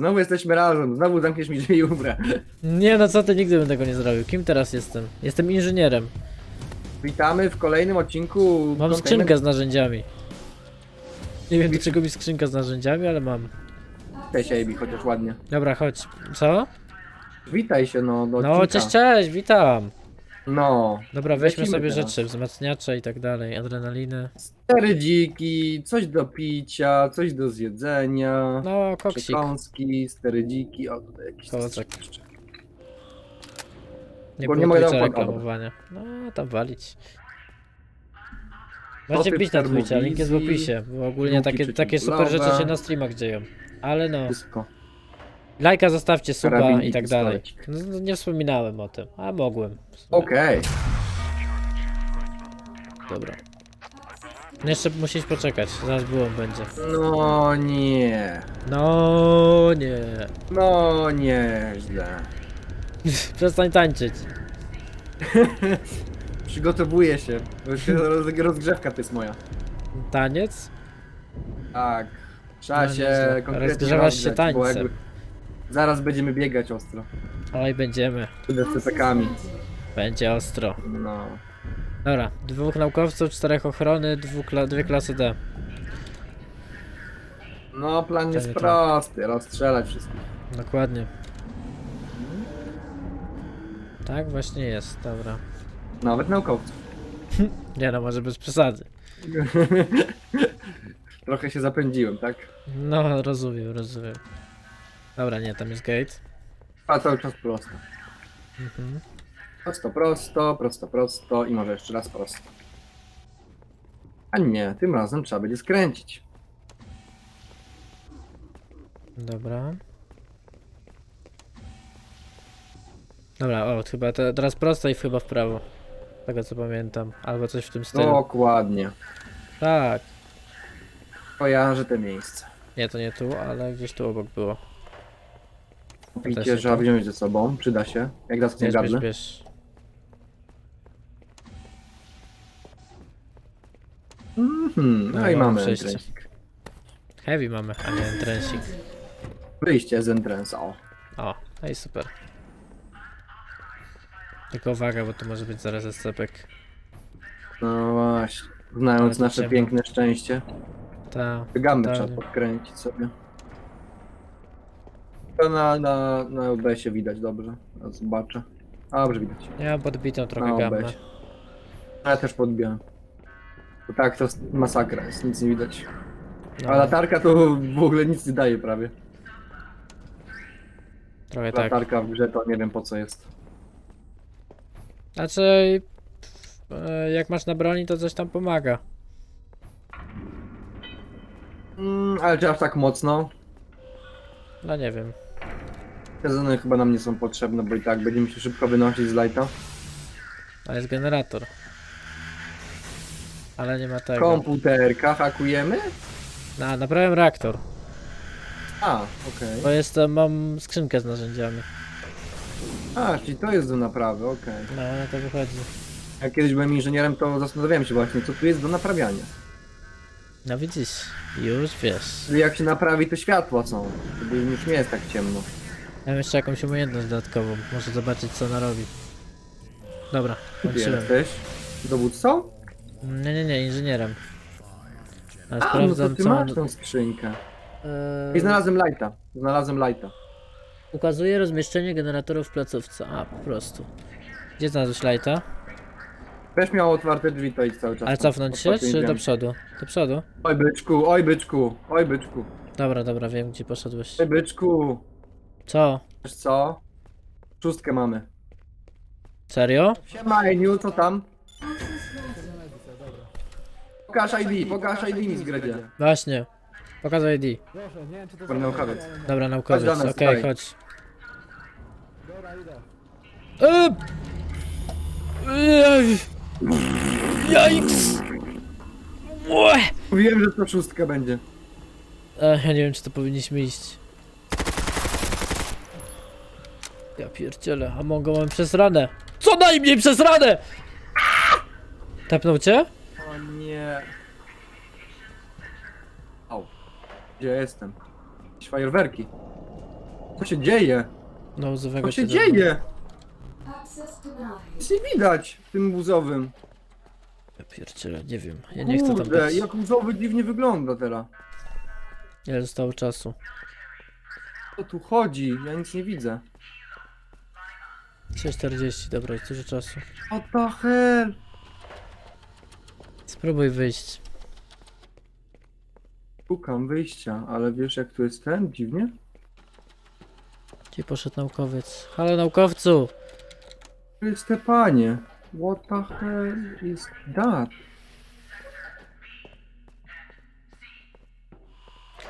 Znowu jesteśmy razem, znowu zamkniesz mi drzwi i umrę. Nie no co ty, nigdy bym tego nie zrobił. Kim teraz jestem? Jestem inżynierem. Witamy w kolejnym odcinku. Mam skrzynkę z narzędziami. Nie wiem do czego mi skrzynka z narzędziami, ale mam. Cześć Amy, chociaż ładnie. Dobra, chodź. Co? Witaj się no do No, odcinka. cześć, cześć, witam. No. Dobra, weźmy Lecimy sobie teraz. rzeczy, wzmacniacze i tak dalej, adrenaliny. Cztery dziki, coś do picia, coś do zjedzenia. No, koksik. Przekąski, sterydziki, o tutaj jakiś Kołczek. jeszcze. Nie Bo było nie mogę Twitcha reklamowania. No, tam walić. Możecie ty bić na Twitcha, link jest w termowizji, opisie, bo ogólnie luki takie, takie super rzeczy się na streamach dzieją. Ale no, Wszystko. Lajka zostawcie, suba i tak dalej. pistolecik. No, no, nie wspominałem o tym, a mogłem. Okej. Dobra. No jeszcze musisz poczekać, zaraz byłą będzie. No nie. No nie. No nieźle. Przestań tańczyć. Przygotowuję się. Roz- Rozgrzewka to jest moja. Taniec? Tak. Trzeba No się nieźle. konkretnie Rozgrzewasz się rozgrzać, bo tańcem. jakby Zaraz będziemy biegać ostro. Oj, będziemy. Przede CPK-ami. Będzie ostro. No. Dobra, dwóch naukowców, czterech ochrony, kla dwie klasy D. No, plan jest to. prosty. Rozstrzelać wszystkich. Dokładnie. Tak właśnie jest, dobra. Nawet naukowców. Nie no, może bez przesady. Trochę się zapędziłem, tak? No, rozumiem, rozumiem. Dobra, nie, tam jest gate. A cały czas prosto. Mhm. Prosto, prosto, prosto, prosto i może jeszcze raz prosto. A nie, tym razem trzeba będzie skręcić. Dobra. Dobra, o, chyba te, teraz prosto i chyba w prawo. Z Tego co pamiętam. Albo coś w tym stylu. Dokładnie. Tak. Kojarzę te miejsce. Nie, to nie tu, ale gdzieś tu obok było. Picie się trzeba to. wziąć ze sobą, przyda się. Jak zaschnie Bierz, bierz, bierz. Mhm, no, No, i mamy przejście. Heavy mamy, a nie. Wyjście z entrensa, o. O, no i super. Tylko uwaga, bo to może być zaraz escepek. No właśnie. Ale Znając to nasze piękne szczęście. Ta. Gamy Tak. trzeba podkręcić sobie. To na, na, na OBS-ie widać dobrze. Ja zobaczę. A, dobrze widać. Ja mam podbitą trochę Na. Ja też podbiłem. Bo tak, to jest masakra jest, nic nie widać. A No, latarka to w ogóle nic nie daje prawie. trochę tak. Latarka w grze to nie wiem po co jest. Znaczy, e, jak masz na broni, to coś tam pomaga. Mm, ale czy aż tak mocno? No nie wiem. Te zony chyba nam nie są potrzebne, bo i tak będziemy się szybko wynosić z lighta. A jest generator. Ale nie ma tego. Komputerka hakujemy? Na, naprawiam reaktor. A, okej. Bo jestem, mam skrzynkę z narzędziami. A, czyli to jest do naprawy, okej. No, na to wychodzi. Jak kiedyś byłem inżynierem, to zastanawiałem się właśnie, co tu jest do naprawiania. No widzisz, już wiesz. Czyli jak się naprawi, to światła są. Wtedy już nie jest tak ciemno. Ja mam jeszcze jakąś umiejętność dodatkową. Może zobaczyć co ona robi. Dobra, Ty kończyłem. jesteś? Dowódcą? Nie, nie, nie, inżynierem. Ale A, no to sprawdzam ty co masz tą skrzynkę. Eee, I znalazłem lighta. Znalazłem lighta. Ukazuje rozmieszczenie generatorów w placówce. A, po prostu. Gdzie znalazłeś lighta? Też miał otwarte drzwi, to idź cały czas. Ale tam. cofnąć się, czy do przodu? Do przodu? Oj byczku, oj byczku, oj byczku, Dobra, dobra, wiem gdzie poszedłeś. oj byczku. Co? Wiesz co? Szóstkę mamy. Serio? Siema Eniu, co tam? Pokaż ID, pokaż ID mi zgredzie. Właśnie. Pokazuj ID. Super naukowiec. Dobra, naukowiec, Chodź do nas, okej, chodź. Eee! Ej! Jajks! Ue! Mówiłem, że to szóstka będzie. Ech, ja nie wiem, czy to powinniśmy iść. Ja pierdzielę, a mogą mam przez ranę. Co najmniej przez ranę! Tepnął cię? O nie. Au. Gdzie ja jestem? Jakieś fajerwerki. Co się dzieje? No, łzowego Co się dzieje? Access denied. Nic nie widać w tym łzowym. Ja pierdzielę, nie wiem. Ja nie chcę tam Kurde, być. jak łzowy dziwnie wygląda teraz. Ile zostało czasu? Co tu chodzi? Ja nic nie widzę. 6.40, dobra, jest dużo czasu. What the hell? Spróbuj wyjść. Szukam wyjścia, ale wiesz jak tu jest ten? Dziwnie? Gdzie poszedł naukowiec? Halo naukowcu! Tu jest te panie. What the hell is that?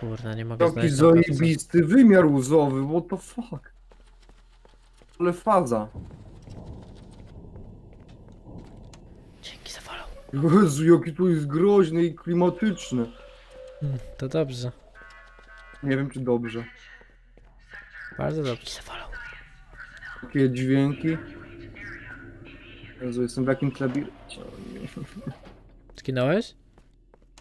Kurna, nie mogę Jaki znaleźć naukowca. zajebisty wymiar łzowy, what the fuck? Ale faza. Dzięki za follow. Jezu, jaki tu jest groźny i klimatyczny. Hmm, To dobrze. Nie wiem czy dobrze. Bardzo dobrze. Za follow. Takie dźwięki. Jezu, jestem w jakimś labiryncie. Zginąłeś?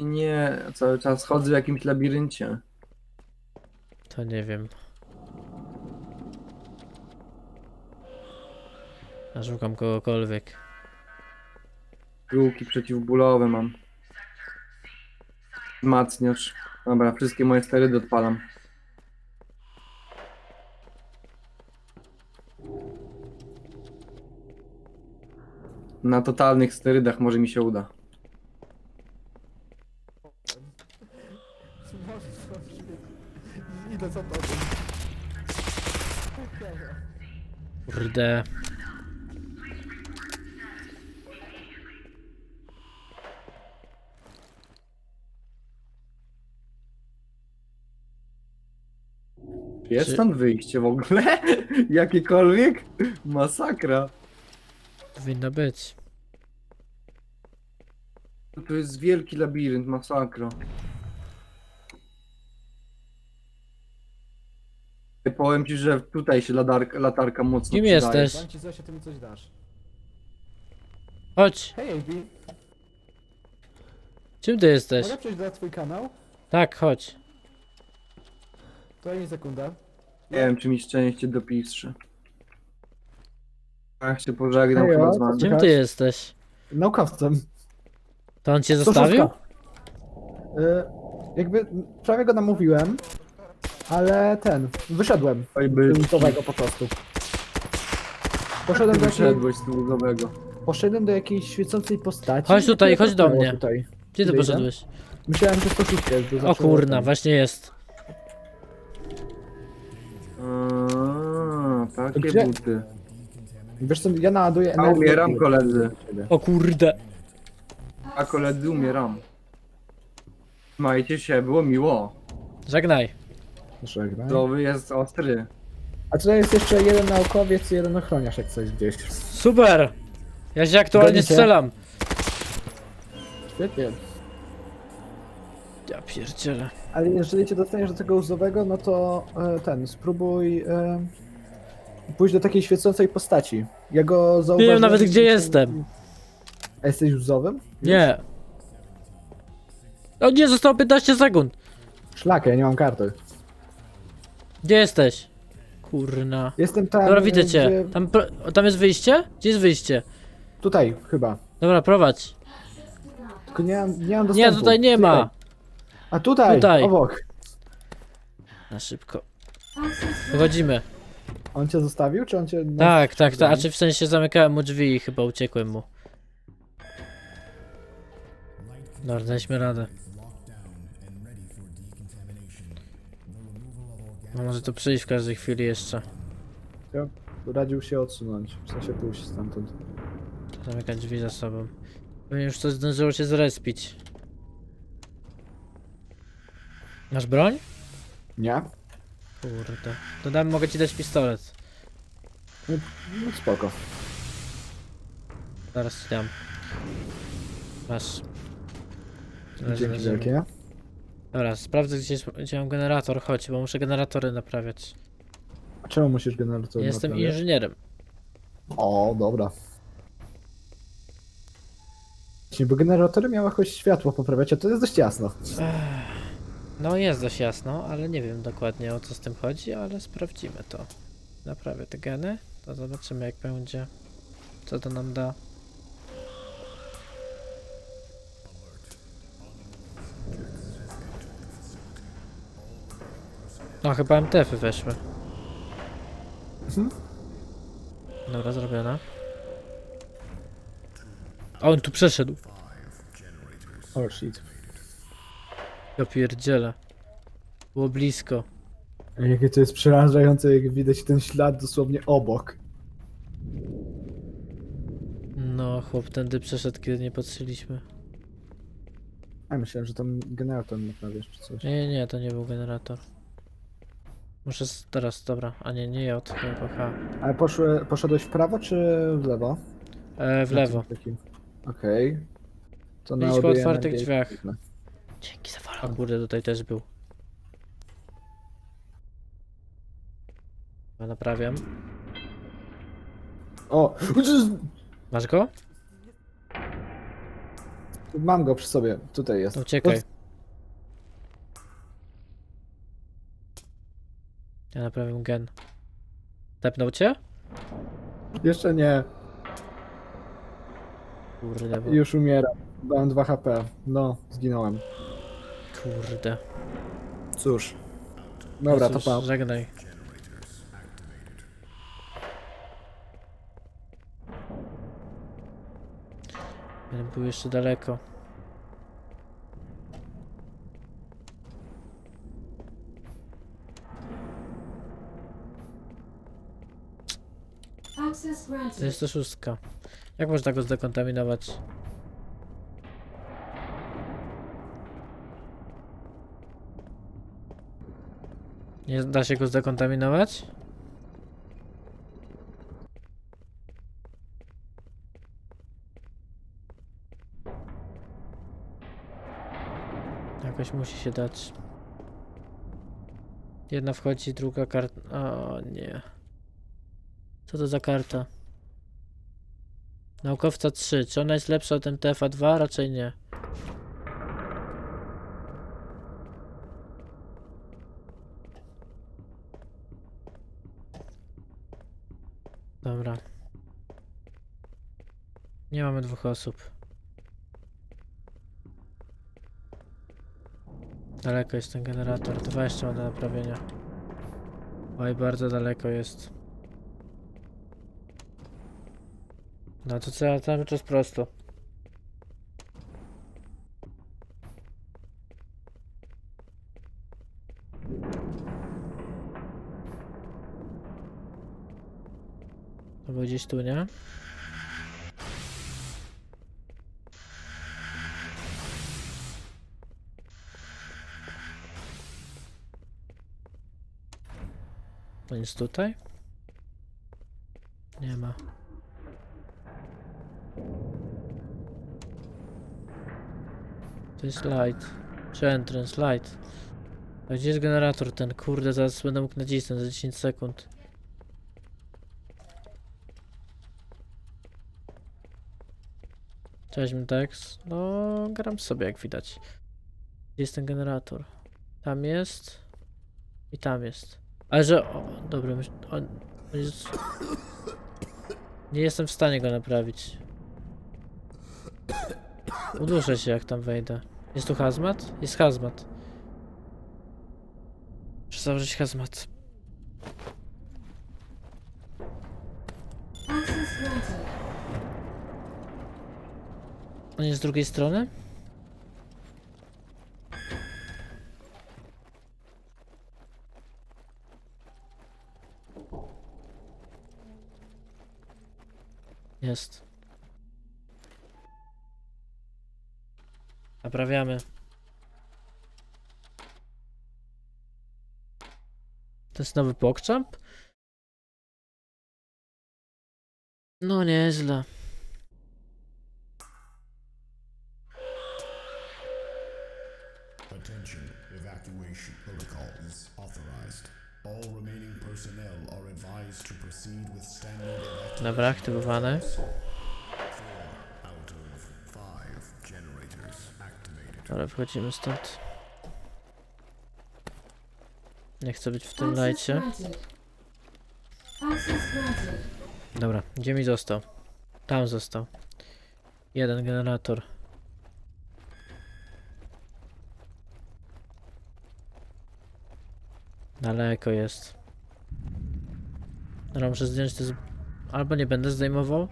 Nie, cały czas chodzę w jakimś labiryncie. To nie wiem. Ja szukam kogokolwiek. Piłki przeciwbólowe mam. Wzmacniacz. Dobra, wszystkie moje sterydy odpalam. Na totalnych sterydach może mi się uda. Idę to? Kurde. Jest Czy- stąd wyjście w ogóle? Jakiekolwiek? Masakra. Powinno być. To jest wielki labirynt, masakra. Powiem ci, że tutaj się latarka, latarka mocno Kim przydaje. jesteś? Dam ci coś, a ty mi coś dasz. Chodź! Hej AB, Czym ty jesteś? mogę przejść na twój kanał? Tak, chodź. Nie sekunda. Nie wiem, czy mi szczęście dopisze. Ja się pożegnam Hejo, chyba z wami. Czym ty jesteś? Naukowcem. To on cię zostawił? Y, jakby prawie go namówiłem, ale ten, wyszedłem Oj, z by lutowego po prostu. Poszedłem do, jakiej, wyszedłeś z poszedłem do jakiejś świecącej postaci. Chodź tutaj, i chodź do mnie. Tutaj. Gdzie ty Wyjdę? poszedłeś? Myślałem, że to szóstka jest. bo O zaczęło kurna, ten. właśnie jest. Aaa, takie Gdzie? buty. Wiesz co, ja naładuję A energię. umieram koledzy. O kurde. A koledzy umieram. Trzymajcie się, było miło. Żegnaj. Żegnaj. Łzowy jest ostry. A tutaj jest jeszcze jeden naukowiec i jeden ochroniarz jak coś gdzieś. Super! Ja się aktualnie Gonicie? strzelam. Świetnie. Ja pierdzielę. Ale jeżeli cię dostaniesz do tego łzowego, no to e, ten, spróbuj e, pójść do takiej świecącej postaci. Ja go Nie zauważyłem. wiem nawet gdzie jestem. A jesteś łzowym? Nie. O nie, zostało 15 sekund. Szlak, ja nie mam karty. Gdzie jesteś? Kurna. Jestem tam. Dobra, widzę cię. gdzie- Tam, pro- tam jest wyjście? Gdzie jest wyjście? Tutaj chyba. Dobra, prowadź. Tylko nie mam, nie mam Nie, dostępu. tutaj nie ma. A tutaj, Tutaj. obok. Na szybko. Wychodzimy. On cię zostawił, czy on cię... Tak, tak, tak. A czy w sensie zamykałem mu drzwi i chyba uciekłem mu. Dobra, daliśmy radę. No może to przyjść w każdej chwili jeszcze. Radził się odsunąć, w sensie pójść stamtąd. Zamykać drzwi za sobą. Pewnie już coś zdążyło się zrespić. Masz broń? Nie? Kurde. Dodam, mogę ci dać pistolet. No spoko. Zaraz ci dam. Masz. Na Dzięki ziemi. wielkie. Dobra, sprawdzę gdzie, jest- gdzie mam generator, chodź, bo muszę generatory naprawiać. A czemu musisz generator Jestem naprawiać? inżynierem. O, dobra. Właśnie, bo generatory miały jakoś światło poprawiać, a to jest dość jasno. No jest dość jasno, ale nie wiem dokładnie o co z tym chodzi, ale sprawdzimy to. Naprawię te geny, to zobaczymy jak będzie. Co to nam da. No chyba MTF-y weszły. Dobra, zrobione. A on tu przeszedł. Oh shit. Ja pierdzielę. Było blisko. Jakie to jest przerażające, jak widać ten ślad dosłownie obok. No, chłop tędy przeszedł, kiedy nie patrzyliśmy. A myślałem, że tam generator naprawiasz czy coś. Nie, nie, to nie był generator. Muszę s- teraz, dobra, a nie, nie J, tylko H. Ale poszły, poszedłeś w prawo czy w lewo? E, w lewo. Na takim- Okej. To Byliśmy po otwartych drzwiach. kliknę. Dzięki za follow. A kurde, tutaj też był. Chyba Naprawiam. O! Masz go? Mam go przy sobie, tutaj jest. To uciekaj. Ja naprawię gen. Tepnął cię? Jeszcze nie, Kurde, bo... już umieram. Dałem 2 HP. No, zginąłem. Kurde. Cóż. Dobra, to Cóż, pa. Żegnaj. Jeden był jeszcze daleko. To jest to szóstka. Jak można go zdekontaminować? Nie da się go zdekontaminować? Jakoś musi się dać. Jedna wchodzi, druga karta. O nie. Co to za karta? Naukowca 3. Czy ona jest lepsza od MTF-a 2? Raczej nie. Dobra. Nie mamy dwóch osób. Daleko jest ten generator. Dwa jeszcze mam do naprawienia. Oj, bardzo daleko jest. No to trzeba cały czas prosto. Tu, nie? To jest tutaj? Nie ma. To jest light. Czy entrance, light. A gdzie jest generator ten? Kurde, zaraz będę mógł nacisnąć za 10 sekund. Cześć, Tex. No, gram sobie jak widać. Gdzie jest ten generator? Tam jest. I tam jest. Ale że... O, dobra, myśl... On jest... Nie jestem w stanie go naprawić. Uduszę się jak tam wejdę. Jest tu hazmat? Jest hazmat. Muszę założyć hazmat. Access granted. On jest z drugiej strony? Jest. Naprawiamy. To jest nowy pokczamp? No nieźle. Evacuation protocol is authorized. All remaining personnel are advised to proceed with standard evacuation. Dobra, aktywowane. Ale wchodzimy stąd. Nie chcę być w tym lajcie. Dobra, gdzie mi został? Tam został. Jeden generator. Daleko jest. Dobra, muszę zdjąć to z... Albo nie będę zdejmował.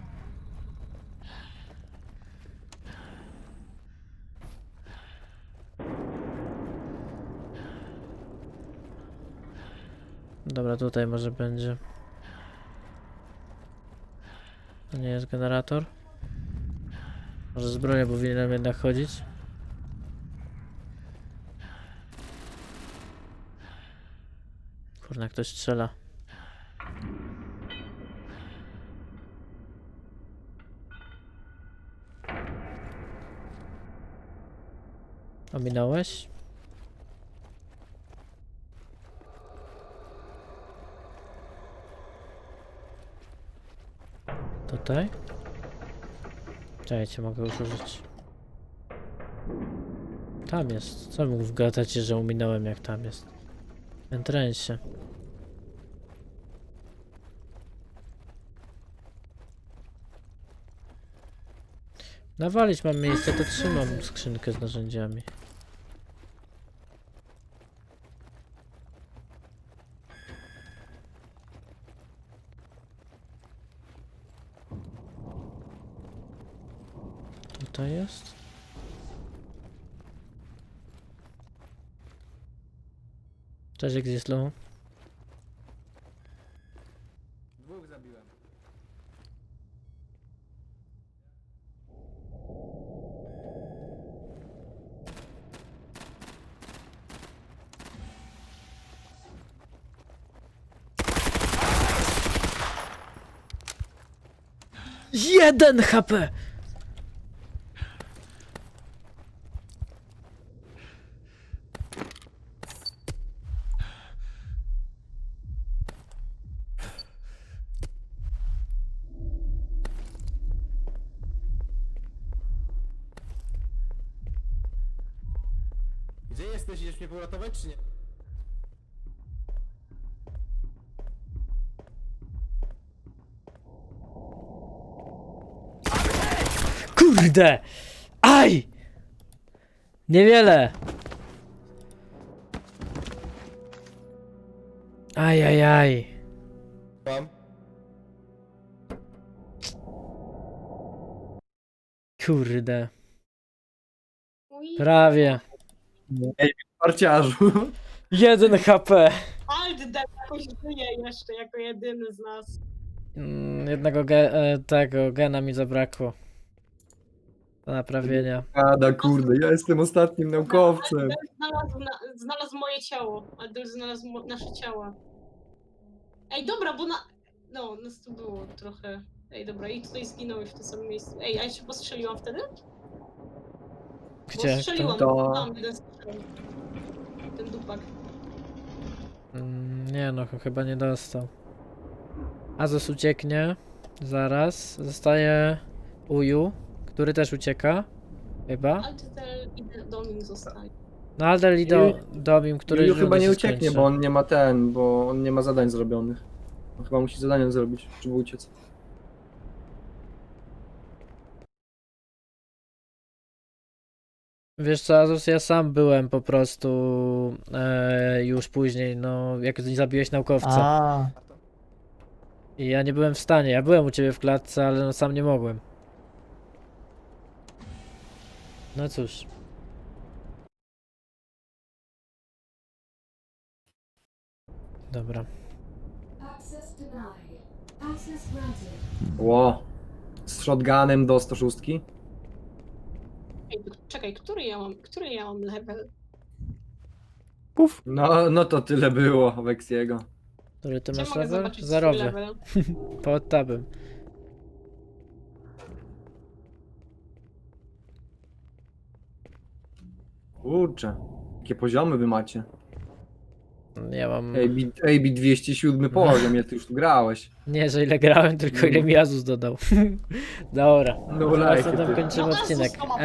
Dobra, tutaj może będzie. To nie jest generator. Może zbroję powinienem jednak chodzić. Kurna, ktoś strzela. Ominąłeś? Tutaj? Czekajcie, mogę już użyć. Tam jest. Co mógł wgadać, że uminąłem jak tam jest? Entrensie. Nawalić mam miejsce, to trzymam skrzynkę z narzędziami. Tutaj jest. Cześć, Exislu. Dwóch zabiłem. Jeden HP! Gdzie jesteś? Idziesz mnie poratować czy nie? Kurde! Aj! Niewiele! Aj, aj, aj. Mam. Kurde. Prawie. Parciarzu. Jeden HP. Alt D jakoś żyje jeszcze jako jedyny z nas. Mm, Jednego ge e, tego gena mi zabrakło. Do naprawienia. Ada, kurde, ja jestem ostatnim naukowcem. Znalazł, na, znalazł moje ciało. Aldel znalazł mo nasze ciała. Ej, dobra, bo na... No, nas tu było trochę. Ej, dobra, i tutaj zginąłeś w tym samym miejscu. Ej, a ja się postrzeliłam wtedy? Gdzie? Bo strzeliłam, To- mam jeden strzał. Ten dupak. Mm, Nie no, ch- chyba nie dostał. Azos ucieknie. Zaraz. Zostaje Uju, który też ucieka. Chyba. Altel i Domin zostali. No Aldel i do, Domim, który Juju chyba nie ucieknie, skończy. bo on nie ma ten, bo on nie ma zadań zrobionych. On chyba musi zadania zrobić, żeby uciec. Wiesz co, Azus, ja sam byłem po prostu e, już później, no jak zabiłeś naukowca. A, I ja nie byłem w stanie. Ja byłem u ciebie w klatce, ale no sam nie mogłem. No cóż. Dobra. Access denied. Access granted. Ło. Z shotgunem do 106. Czekaj, który ja mam, który ja mam level? No, no to tyle było Weksiego. Który ty Gdzie masz mogę level? zobaczyć swój Zerowy. level? Pod tabem. Kurczę. Jakie poziomy wy macie? Ja mam. AB, AB 207 poziom, ile ty już tu grałeś. Nie, że ile grałem, tylko ile mi Azus dodał. Dobra. No Teraz lajki, na tym ty. kończymy No, Asus odcinek. to ma.